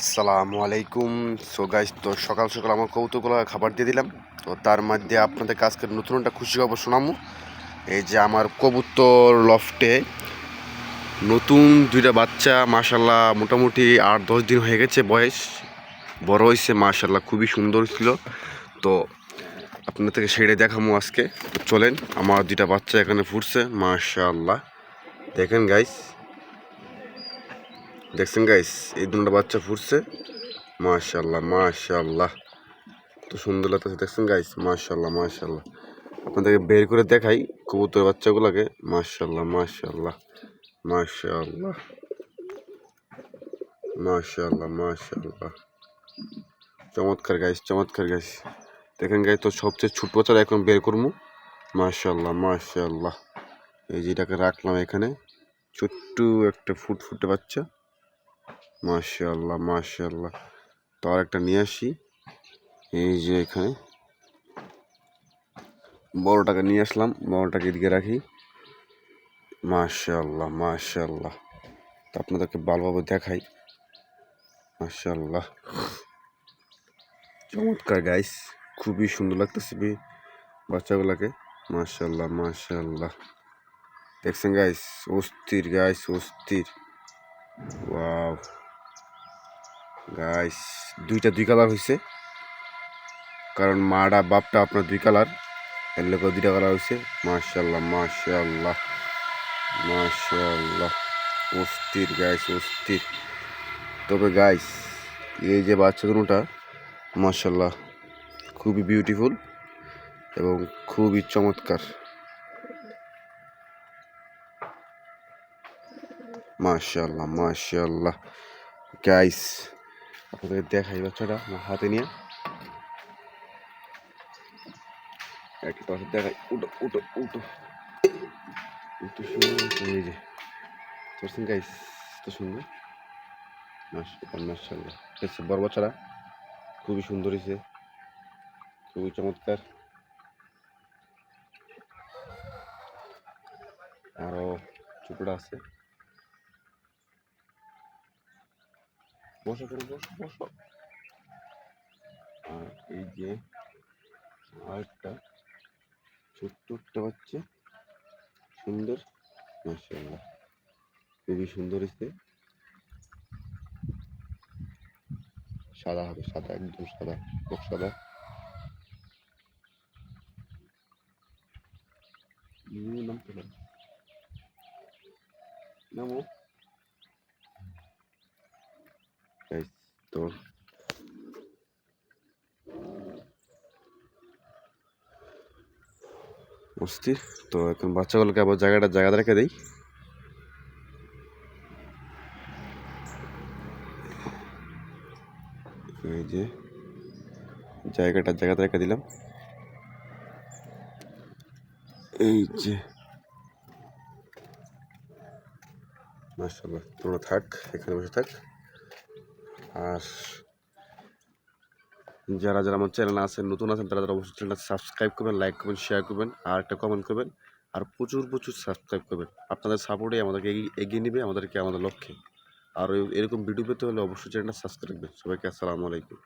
আসসালামু আলাইকুম। So guys তো সকাল সকাল আমার কৌতুকগুলো খাবার দিয়ে দিলাম। তো তার মধ্যে আপনাদের কাজকে নতুন একটা খুশি খবর শোনামু এই যে আমার কবুতর লফটে নতুন দুইটা বাচ্চা মাশাল্লাহ মোটামুটি আট দশ দিন হয়ে গেছে বয়স। বড় হয়েছে মাশাল্লাহ খুবই সুন্দর ছিল। তো আপনার থেকে সেরে দেখামু আজকে। চলেন, আমার দুইটা বাচ্চা এখানে ফুটছে মাশাল্লাহ দেখেন গাইস দেখছেন গাইস এই দুটো বাচ্চা ফুটছে। মাশাল্লাহ মাশাল্লাহ তো সুন্দর লাগতেছে, দেখছেন গাইস মাশাল্লাহ মাশাল্লাহ আপনাদেরকে বের করে দেখাই কবুতর বাচ্চাগুলোকে। মাশাল্লাহ মাশাল্লাহ মাশাল্লাহ মাশাল্লাহ মাশাল্লাহ চমৎকার গাইস চমৎকার গাইস দেখেন গাইস তো সবচেয়ে ছোট বাচ্চারা এখন বের করব। মাশাল্লাহ মাশাল্লাহ এই যেটাকে রাখলাম এখানে। ছোট্ট একটা ফুট ফুটে বাচ্চা। মাশাল্লাহ মাশাল্লাহ তো আর একটা নিয়ে আসি। এই যে এখানে। বড়টাকে নিয়ে আসলাম, বড়টাকে এদিকে রাখি। মাশাল্লাহ মাশাল্লাহ তো আপনাদেরকে ভালোভাবে দেখাই। মাশাল্লাহ চমৎকার গাইস খুবই সুন্দর লাগতেছে বাচ্চাগুলোকে। মাশাল্লাহ মাশাল্লাহ দেখছেন গাইস অস্থির গাইস অস্থির। ওয়াও গাইস দুইটা দুই কালার হয়েছে কারণ মাটা, বাপটা আপনার দুই কালারের লোক দুইটা কালার হয়েছে মার্শাল্লাহ মার্শাল্লাহ মার্শাল্লাহ অস্থির গাইস অস্থির। তবে গাইস এই যে বাচ্চা দুটা মার্শাল্লাহ খুবই বিউটিফুল এবং খুবই চমৎকার। মার্শাল্লাহ মার্শাল্লাহ গাইস আপনাদের দেখাই বাচ্চাটা, আমার হাতে নিয়ে। একটা পাশে দেখাই, উঠো উঠো উঠো। উঠো সুন্দর এই যে। গাইস তো সুন্দর। মার্শাল্লাহ দেখছি বড় বাচ্চারা খুবই সুন্দর হয়েছে। খুবই চমৎকার। আরও ছোটটা আছে। বসো করে বসো বসো। আর এই যে আরেকটা ছোট্ট একটা বাচ্চা সুন্দর। মাশাআল্লাহ। খুবই সুন্দর হয়েছে। সাদা হবে সাদা একদম সাদা খুব সাদা। উম, নাম। তো Guys, তো এখন বাচ্চাগুলোকে আবার জায়গাটা জায়গা রেখে দেই এই যে জায়গাটা জায়গাতে রেখে দিলাম এই যে মাশাল্লাহ তোমরা থাক এখানে বসে থাক আর যারা যারা আমার চ্যানেল আছেন, নতুন আছেন, তারা তারা অবশ্যই চ্যানেলটা সাবস্ক্রাইব করবেন লাইক করবেন শেয়ার করবেন, আর একটা কমেন্ট করবেন, আর প্রচুর প্রচুর সাবস্ক্রাইব করবেন। আপনাদের সাপোর্টে আমাদেরকে এগিয়ে- নেবে, আমাদেরকে, আমাদের লক্ষ্যে। আর এরকম ভিডিও পেতে হলে অবশ্যই চ্যানেলটা সাবস্ক্রাইব করবেন। সবাইকে আসসালামু আলাইকুম।